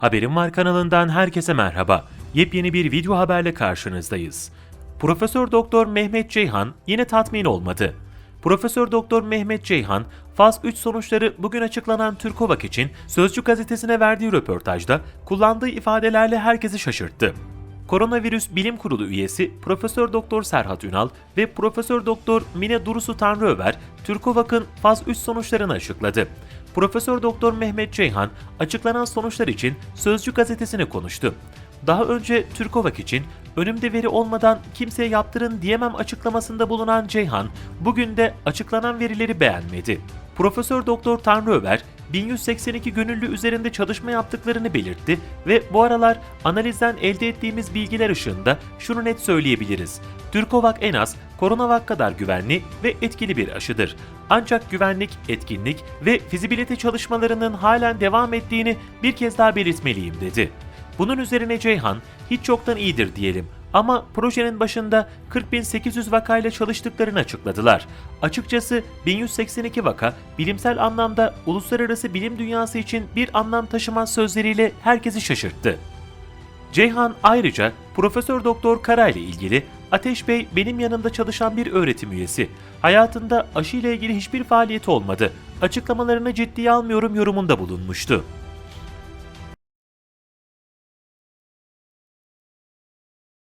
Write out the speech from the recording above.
Haberim Var kanalından herkese merhaba. Yepyeni bir video haberle karşınızdayız. Profesör Doktor Mehmet Ceyhan yine tatmin olmadı. Profesör Doktor Mehmet Ceyhan, faz 3 sonuçları bugün açıklanan Türkovak için Sözcü gazetesine verdiği röportajda kullandığı ifadelerle herkesi şaşırttı. Koronavirüs Bilim Kurulu üyesi Profesör Doktor Serhat Ünal ve Profesör Doktor Mine Durusu Tanrıöver, Türkovak'ın faz 3 sonuçlarını açıkladı. Profesör Doktor Mehmet Ceyhan açıklanan sonuçlar için Sözcü gazetesine konuştu. Daha önce Türkovak için önümde veri olmadan kimseye yaptırın diyemem açıklamasında bulunan Ceyhan, bugün de açıklanan verileri beğenmedi. Profesör Doktor Tanrıöver, 1182 gönüllü üzerinde çalışma yaptıklarını belirtti ve bu aralar analizden elde ettiğimiz bilgiler ışığında şunu net söyleyebiliriz. Türkovak en az Coronavac kadar güvenli ve etkili bir aşıdır. Ancak güvenlik, etkinlik ve fizibilite çalışmalarının halen devam ettiğini bir kez daha belirtmeliyim dedi. Bunun üzerine Ceyhan, hiç yoktan iyidir diyelim ama projenin başında 40.800 vakayla çalıştıklarını açıkladılar. Açıkçası 1182 vaka bilimsel anlamda uluslararası bilim dünyası için bir anlam taşımaz sözleriyle herkesi şaşırttı. Ceyhan ayrıca Profesör Doktor Kara ile ilgili Ateş Bey benim yanımda çalışan bir öğretim üyesi. Hayatında aşı ile ilgili hiçbir faaliyeti olmadı. Açıklamalarını ciddiye almıyorum yorumunda bulunmuştu.